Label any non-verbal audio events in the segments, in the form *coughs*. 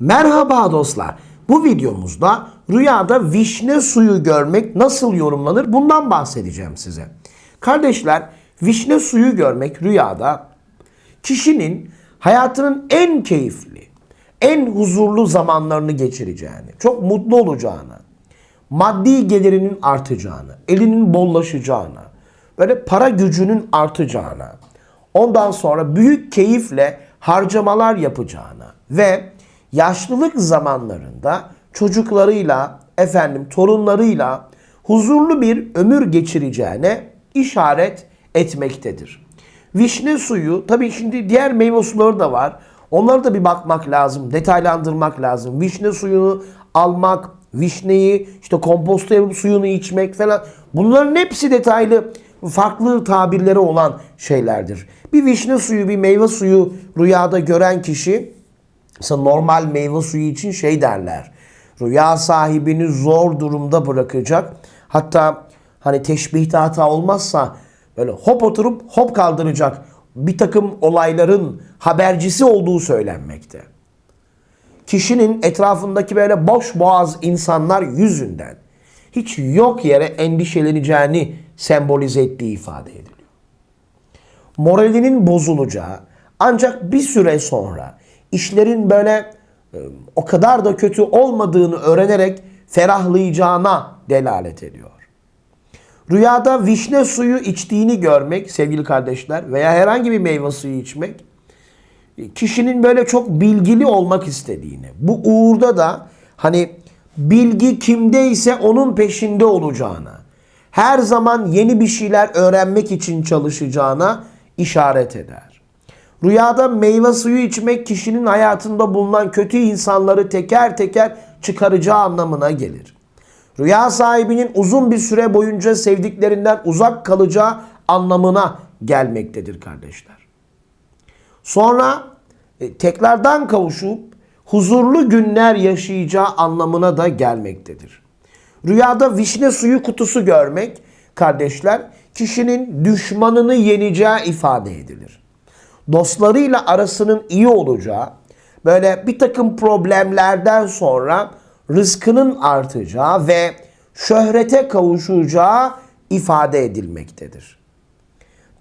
Merhaba dostlar. Bu videomuzda rüyada vişne suyu görmek nasıl yorumlanır bundan bahsedeceğim size. Kardeşler, vişne suyu görmek rüyada kişinin hayatının en keyifli, en huzurlu zamanlarını geçireceğini, çok mutlu olacağını, maddi gelirinin artacağını, elinin bollaşacağını, böyle para gücünün artacağını, ondan sonra büyük keyifle harcamalar yapacağını ve yaşlılık zamanlarında çocuklarıyla, efendim torunlarıyla huzurlu bir ömür geçireceğine işaret etmektedir. Vişne suyu, tabii şimdi diğer meyve suları da var. Onlara da bir bakmak lazım, detaylandırmak lazım. Vişne suyunu almak, vişneyi işte komposto yapıp suyunu içmek falan. Bunların hepsi detaylı farklı tabirleri olan şeylerdir. Bir vişne suyu, bir meyve suyu rüyada gören kişi mesela normal meyve suyu için şey derler. Rüya sahibini zor durumda bırakacak. Hatta hani teşbihte hata olmazsa böyle hop oturup hop kaldıracak bir takım olayların habercisi olduğu söylenmekte. Kişinin etrafındaki böyle boş boğaz insanlar yüzünden hiç yok yere endişeleneceğini sembolize ettiği ifade ediliyor. Moralinin bozulacağı ancak bir süre sonra işlerin böyle e, o kadar da kötü olmadığını öğrenerek ferahlayacağına delalet ediyor. Rüyada vişne suyu içtiğini görmek sevgili kardeşler veya herhangi bir meyve suyu içmek kişinin böyle çok bilgili olmak istediğini, bu uğurda da hani bilgi kimdeyse onun peşinde olacağına, her zaman yeni bir şeyler öğrenmek için çalışacağına işaret eder. Rüyada meyve suyu içmek kişinin hayatında bulunan kötü insanları teker teker çıkaracağı anlamına gelir. Rüya sahibinin uzun bir süre boyunca sevdiklerinden uzak kalacağı anlamına gelmektedir kardeşler. Sonra e, tekrardan kavuşup huzurlu günler yaşayacağı anlamına da gelmektedir. Rüyada vişne suyu kutusu görmek kardeşler kişinin düşmanını yeneceği ifade edilir. Dostlarıyla arasının iyi olacağı, böyle bir takım problemlerden sonra rızkının artacağı ve şöhrete kavuşacağı ifade edilmektedir.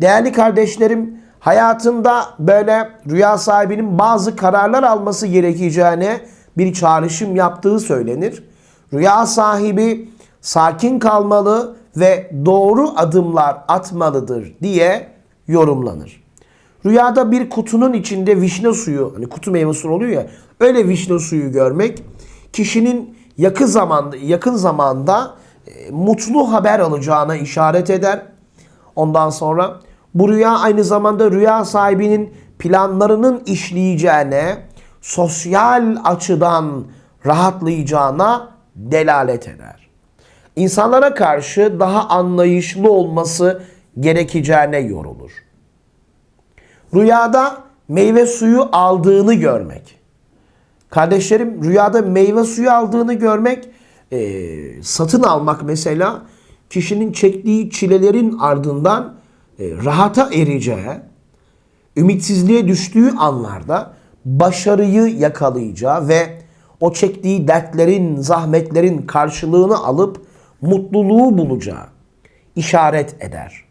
Değerli kardeşlerim, hayatında böyle rüya sahibinin bazı kararlar alması gerekeceğine bir çağrışım yaptığı söylenir. Rüya sahibi sakin kalmalı ve doğru adımlar atmalıdır diye yorumlanır. Rüyada bir kutunun içinde vişne suyu, hani kutu meyve suyu oluyor ya, öyle vişne suyu görmek kişinin yakın zamanda yakın zamanda e, mutlu haber alacağına işaret eder. Ondan sonra bu rüya aynı zamanda rüya sahibinin planlarının işleyeceğine, sosyal açıdan rahatlayacağına delalet eder. İnsanlara karşı daha anlayışlı olması gerekeceğine yorulur. Rüyada meyve suyu aldığını görmek. Kardeşlerim rüyada meyve suyu aldığını görmek, e, satın almak mesela kişinin çektiği çilelerin ardından e, rahata ereceği, ümitsizliğe düştüğü anlarda başarıyı yakalayacağı ve o çektiği dertlerin, zahmetlerin karşılığını alıp mutluluğu bulacağı işaret eder.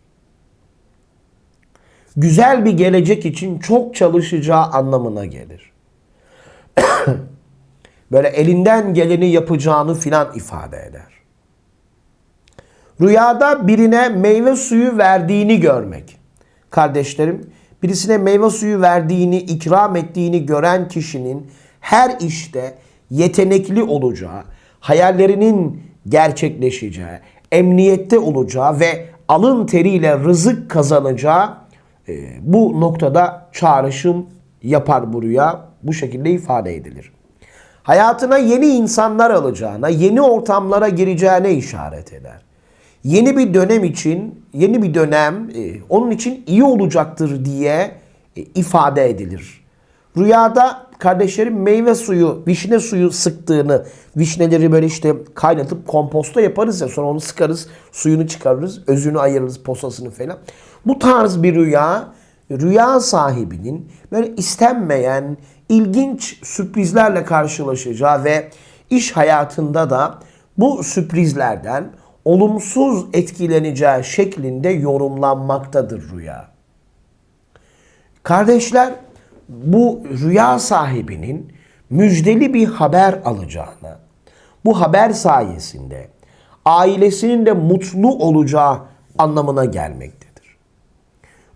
Güzel bir gelecek için çok çalışacağı anlamına gelir. *coughs* Böyle elinden geleni yapacağını filan ifade eder. Rüyada birine meyve suyu verdiğini görmek. Kardeşlerim, birisine meyve suyu verdiğini, ikram ettiğini gören kişinin her işte yetenekli olacağı, hayallerinin gerçekleşeceği, emniyette olacağı ve alın teriyle rızık kazanacağı e, bu noktada çağrışım yapar bu rüya. Bu şekilde ifade edilir. Hayatına yeni insanlar alacağına, yeni ortamlara gireceğine işaret eder. Yeni bir dönem için, yeni bir dönem e, onun için iyi olacaktır diye e, ifade edilir. Rüyada kardeşlerim meyve suyu, vişne suyu sıktığını, vişneleri böyle işte kaynatıp komposta yaparız ya sonra onu sıkarız, suyunu çıkarırız, özünü ayırırız, posasını falan. Bu tarz bir rüya, rüya sahibinin böyle istenmeyen, ilginç sürprizlerle karşılaşacağı ve iş hayatında da bu sürprizlerden olumsuz etkileneceği şeklinde yorumlanmaktadır rüya. Kardeşler bu rüya sahibinin müjdeli bir haber alacağına, bu haber sayesinde ailesinin de mutlu olacağı anlamına gelmektedir.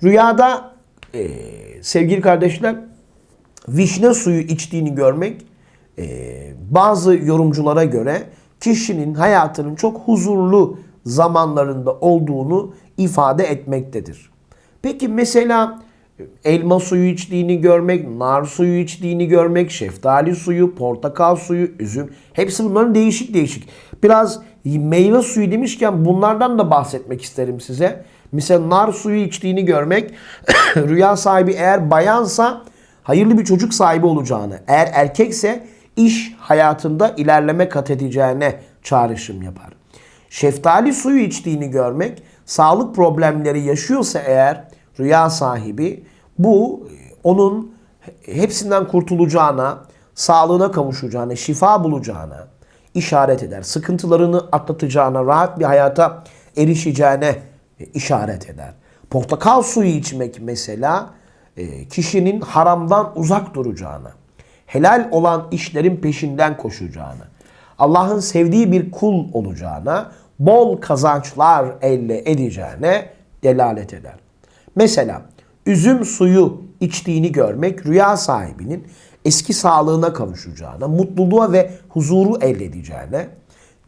Rüyada e, sevgili kardeşler vişne suyu içtiğini görmek e, bazı yorumculara göre kişinin hayatının çok huzurlu zamanlarında olduğunu ifade etmektedir. Peki mesela elma suyu içtiğini görmek, nar suyu içtiğini görmek, şeftali suyu, portakal suyu, üzüm hepsi bunların değişik değişik. Biraz meyve suyu demişken bunlardan da bahsetmek isterim size. Mesela nar suyu içtiğini görmek, *coughs* rüya sahibi eğer bayansa hayırlı bir çocuk sahibi olacağını, eğer erkekse iş hayatında ilerleme kat edeceğine çağrışım yapar. Şeftali suyu içtiğini görmek, sağlık problemleri yaşıyorsa eğer rüya sahibi bu onun hepsinden kurtulacağına, sağlığına kavuşacağına, şifa bulacağına işaret eder. Sıkıntılarını atlatacağına, rahat bir hayata erişeceğine işaret eder. Portakal suyu içmek mesela e, kişinin haramdan uzak duracağına, helal olan işlerin peşinden koşacağına, Allah'ın sevdiği bir kul olacağına, bol kazançlar elde edeceğine delalet eder. Mesela üzüm suyu içtiğini görmek rüya sahibinin eski sağlığına kavuşacağına, mutluluğa ve huzuru elde edeceğine,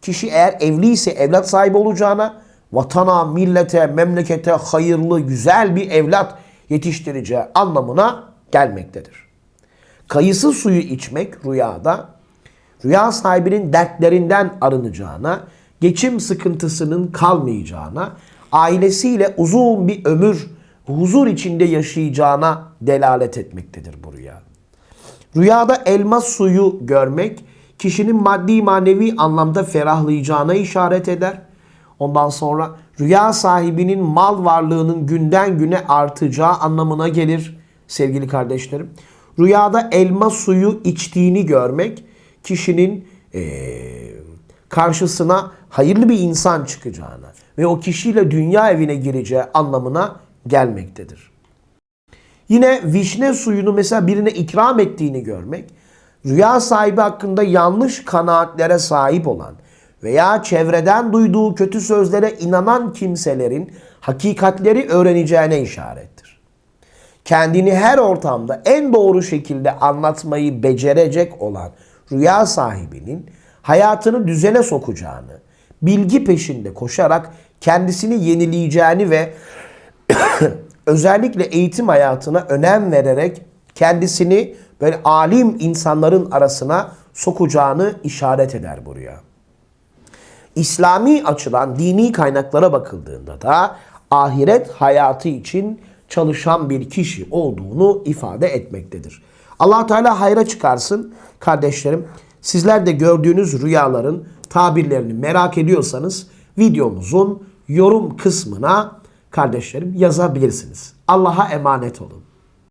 kişi eğer evliyse evlat sahibi olacağına, vatana, millete, memlekete hayırlı, güzel bir evlat yetiştireceği anlamına gelmektedir. Kayısı suyu içmek rüyada, rüya sahibinin dertlerinden arınacağına, geçim sıkıntısının kalmayacağına, ailesiyle uzun bir ömür huzur içinde yaşayacağına delalet etmektedir bu rüya. Rüyada elma suyu görmek kişinin maddi manevi anlamda ferahlayacağına işaret eder. Ondan sonra rüya sahibinin mal varlığının günden güne artacağı anlamına gelir sevgili kardeşlerim. Rüyada elma suyu içtiğini görmek kişinin eee, karşısına hayırlı bir insan çıkacağına ve o kişiyle dünya evine gireceği anlamına gelmektedir. Yine vişne suyunu mesela birine ikram ettiğini görmek, rüya sahibi hakkında yanlış kanaatlere sahip olan veya çevreden duyduğu kötü sözlere inanan kimselerin hakikatleri öğreneceğine işarettir. Kendini her ortamda en doğru şekilde anlatmayı becerecek olan rüya sahibinin hayatını düzene sokacağını, bilgi peşinde koşarak kendisini yenileyeceğini ve *coughs* özellikle eğitim hayatına önem vererek kendisini böyle alim insanların arasına sokacağını işaret eder buraya. İslami açıdan dini kaynaklara bakıldığında da ahiret hayatı için çalışan bir kişi olduğunu ifade etmektedir. allah Teala hayra çıkarsın kardeşlerim. Sizler de gördüğünüz rüyaların tabirlerini merak ediyorsanız videomuzun yorum kısmına kardeşlerim yazabilirsiniz. Allah'a emanet olun.